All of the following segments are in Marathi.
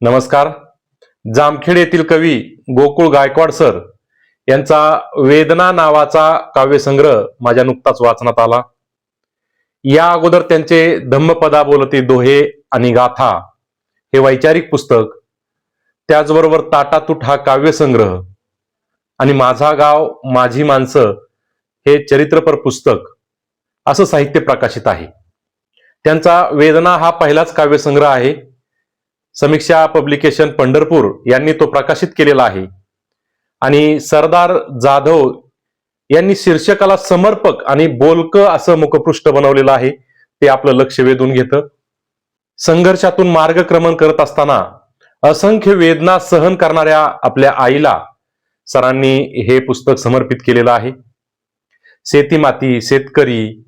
नमस्कार. जामखेड येथील कवी गोकुळ गायकवाड सर यांचा वेदना नावाचा काव्यसंग्रह माझ्या नुकताच वाचनात आला. या अगोदर त्यांचे धम्मपदा बोलते दोहे आणि गाथा हे वैचारिक पुस्तक त्याचबरोबर ताटातूट हा काव्यसंग्रह आणि माझा गाव माझी माणसं हे चरित्रपर पुस्तक असं साहित्य प्रकाशित आहे. त्यांचा वेदना हा पहिलाच काव्यसंग्रह आहे. समीक्षा पब्लिकेशन पंढरपूर यांनी तो प्रकाशित केलेला आहे. आणि सरदार जाधव यांनी शीर्षकाला समर्पक आणि बोलक असं मुखपृष्ठ बनवलेलं आहे. ते आपलं लक्ष वेधून घेतं. संघर्षातून मार्गक्रमण करत असताना असंख्य वेदना सहन करणाऱ्या आपल्या आईला सरांनी हे पुस्तक समर्पित केलेलं आहे. शेतीमाती शेतकरी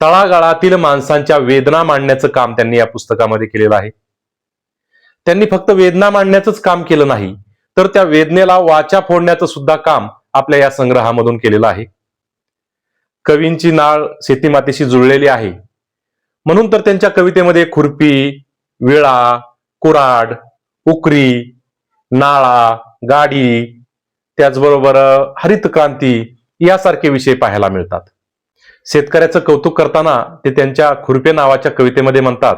तळागाळातील माणसांच्या वेदना मांडण्याचं काम त्यांनी या पुस्तकामध्ये केलेलं आहे. त्यांनी फक्त वेदना मांडण्याचंच काम केलं नाही. तर त्या वेदनेला वाचा फोडण्याचं सुद्धा काम आपल्या या संग्रहामधून केलेलं आहे. कवींची नाळ शेतीमातीशी जुळलेली आहे. म्हणून तर त्यांच्या कवितेमध्ये खुरपी विळा कुराड उकरी नाळा गाडी त्याचबरोबर हरित क्रांती यासारखे विषय पाहायला मिळतात. शेतकऱ्याचं कौतुक करताना ते त्यांच्या खुरपे नावाच्या कवितेमध्ये म्हणतात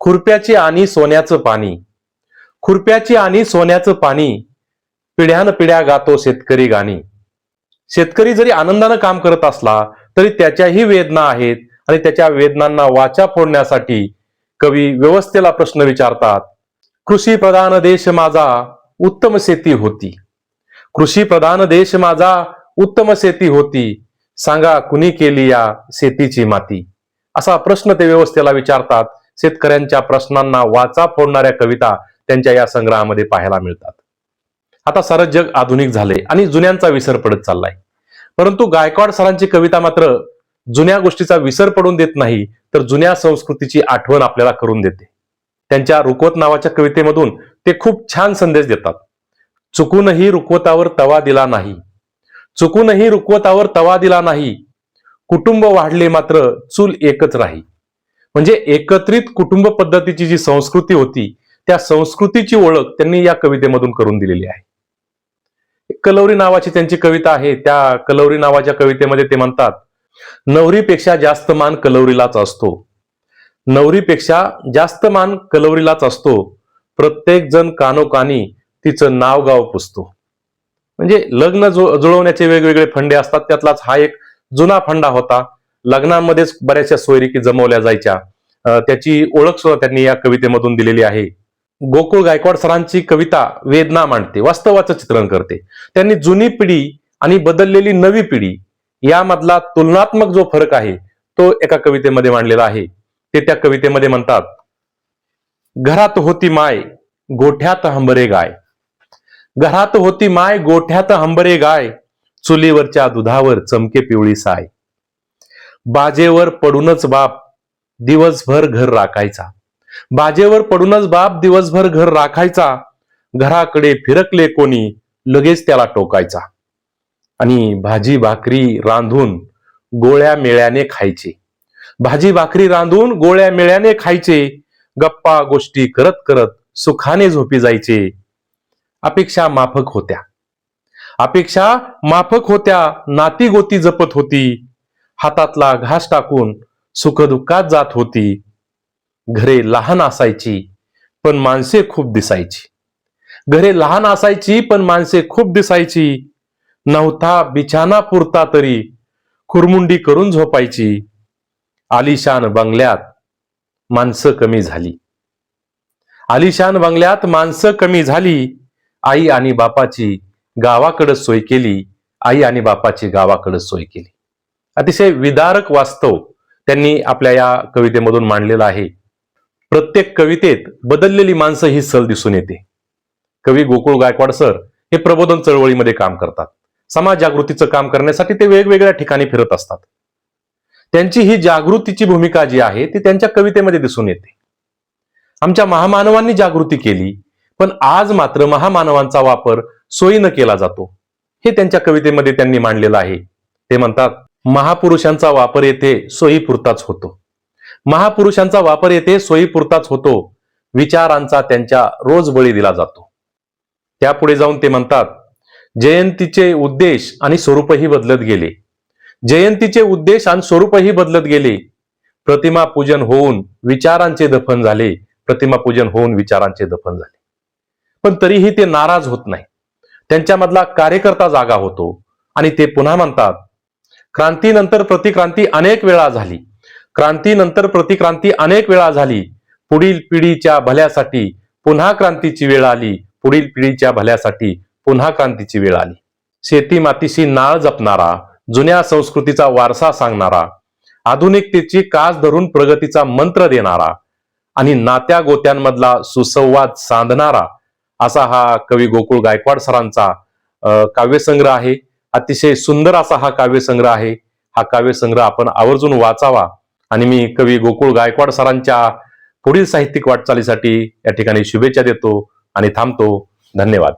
खुरप्याची आणि सोन्याचं पाणी. खुरप्याची आणि सोन्याचं पाणी पिढ्यान पिढ्या गातो शेतकरी गाणी. शेतकरी जरी आनंदानं काम करत असला तरी त्याच्याही वेदना आहेत आणि त्याच्या वेदनांना वाचा फोडण्यासाठी कवी व्यवस्थेला प्रश्न विचारतात कृषी प्रधान देश माझा उत्तम शेती होती. कृषी प्रधान देश माझा उत्तम शेती होती. सांगा कुणी केली या शेतीची माती? असा प्रश्न ते व्यवस्थेला विचारतात. शेतकऱ्यांच्या प्रश्नांना वाचा फोडणाऱ्या कविता त्यांच्या या संग्रहामध्ये पाहायला मिळतात. आता सारं जग आधुनिक झाले आणि जुन्यांचा विसर पडत चाललाय. परंतु गायकवाड सरांची कविता मात्र जुन्या गोष्टीचा विसर पडून देत नाही तर जुन्या संस्कृतीची आठवण आपल्याला करून देते. त्यांच्या रुकवत नावाच्या कवितेमधून ते खूप छान संदेश देतात. चुकूनही रुकवतावर तवा दिला नाही. चुकूनही रुकवतावर तवा दिला नाही. कुटुंब वाढले मात्र चूल एकच राही. म्हणजे एकत्रित कुटुंब पद्धतीची जी संस्कृती होती त्या संस्कृतीची ओळख त्यांनी या कवितेमधून करून दिलेली आहे. कलवरी नावाची त्यांची कविता आहे त्या कलवरी नावाच्या कवितेमध्ये ते म्हणतात नवरीपेक्षा जास्त मान कलवरीलाच असतो. नवरीपेक्षा जास्त मान कलवरीलाच असतो. प्रत्येक जण कानोकानी तिचं नाव गाव पुसतो. म्हणजे लग्न जु- जुळवण्याचे वेगवेगळे फंडे असतात त्यातलाच हा एक जुना फंडा होता. लग्नामध्येच बऱ्याचशा सोयरिकी जमवल्या जायच्या. त्याची ओळख सुद्धा त्यांनी या कवितेमधून दिलेली आहे. गोकुळ गायकवाड सरांची कविता वेदना मांडते वास्तवाचं चित्रण करते. त्यांनी जुनी पिढी आणि बदललेली नवी पिढी यामधला तुलनात्मक जो फरक आहे तो एका कवितेमध्ये मांडलेला आहे. ते त्या कवितेमध्ये म्हणतात घरात होती माय गोठ्यात हंबरे गाय. घरात होती माय गोठ्यात हंबरे गाय. चुलीवरच्या दुधावर चमके पिवळी साय. बाजेवर पडूनच बाप दिवसभर घर राखायचा. बाजेवर पडूनच बाप दिवसभर घर राखायचा. घराकडे फिरकले कोणी लगेच त्याला टोकायचा. आणि भाजी भाकरी रांधून गोळ्या मेळ्याने खायचे. भाजी भाकरी रांधून गोळ्या मेळ्याने खायचे. गप्पा गोष्टी करत करत सुखाने झोपी जायचे. अपेक्षा माफक होत्या. अपेक्षा माफक होत्या. नाती गोती जपत होती. हातातला घास टाकून सुखदुःखात जात होती. घरे लहान असायची पण माणसे खूप दिसायची. घरे लहान असायची पण माणसे खूप दिसायची. नव्हता बिछाना पुरता तरी खुरमुंडी करून झोपायची. आलिशान बंगल्यात माणसं कमी झाली. आलिशान बंगल्यात माणसं कमी झाली. आई आणि बापाची गावाकडे सोय केली. आई आणि बापाची गावाकडे सोय केली. अतिशय विदारक वास्तव त्यांनी आपल्या या कवितेमधून मांडलेलं आहे. प्रत्येक कवितेत बदललेली माणसं ही सल दिसून येते. कवी गोकुळ गायकवाड सर हे प्रबोधन चळवळीमध्ये काम करतात. समाज जागृतीचं काम करण्यासाठी ते वेगवेगळ्या ठिकाणी फिरत असतात. त्यांची ही जागृतीची भूमिका जी आहे ती त्यांच्या कवितेमध्ये दिसून येते. आमच्या महामानवांनी जागृती केली पण आज मात्र महामानवांचा वापर सोयीनं केला जातो. हे त्यांच्या कवितेमध्ये त्यांनी मांडलेलं आहे. ते म्हणतात महापुरुषांचा वापर येथे सोयीपुरताच होतो. महापुरुषांचा वापर येथे सोयीपुरताच होतो विचारांचा त्यांच्या रोज बळी दिला जातो. त्यापुढे जाऊन ते म्हणतात जयंतीचे उद्देश आणि स्वरूपही बदलत गेले. जयंतीचे उद्देश आणि स्वरूपही बदलत गेले. प्रतिमा पूजन होऊन विचारांचे दफन झाले. प्रतिमा पूजन होऊन विचारांचे दफन झाले. पण तरीही ते नाराज होत नाही. त्यांच्यामधला कार्यकर्ता जागा होतो आणि ते पुन्हा म्हणतात क्रांतीनंतर प्रतिक्रांती अनेक वेळा झाली. क्रांतीनंतर प्रतिक्रांती अनेक वेळा झाली. पुढील पिढीच्या भल्यासाठी पुन्हा क्रांतीची वेळ आली. पुढील पिढीच्या भल्यासाठी पुन्हा क्रांतीची वेळ आली. शेती मातीशी नाळ जपणारा जुन्या संस्कृतीचा वारसा सांगणारा आधुनिकतेची कास धरून प्रगतीचा मंत्र देणारा आणि नात्या गोत्यांमधला सुसंवाद साधणारा असा हा कवी गोकुळ गायकवाड सरांचा काव्यसंग्रह आहे. अतिशय सुंदर असा हा काव्यसंग्रह आहे. हा काव्यसंग्रह आपण आवर्जून वाचावा. आणि मी कवी गोकुळ गायकवाड सरांच्या पुढील साहित्यिक वाटचालीसाठी या ठिकाणी शुभेच्छा देतो आणि थांबतो. धन्यवाद.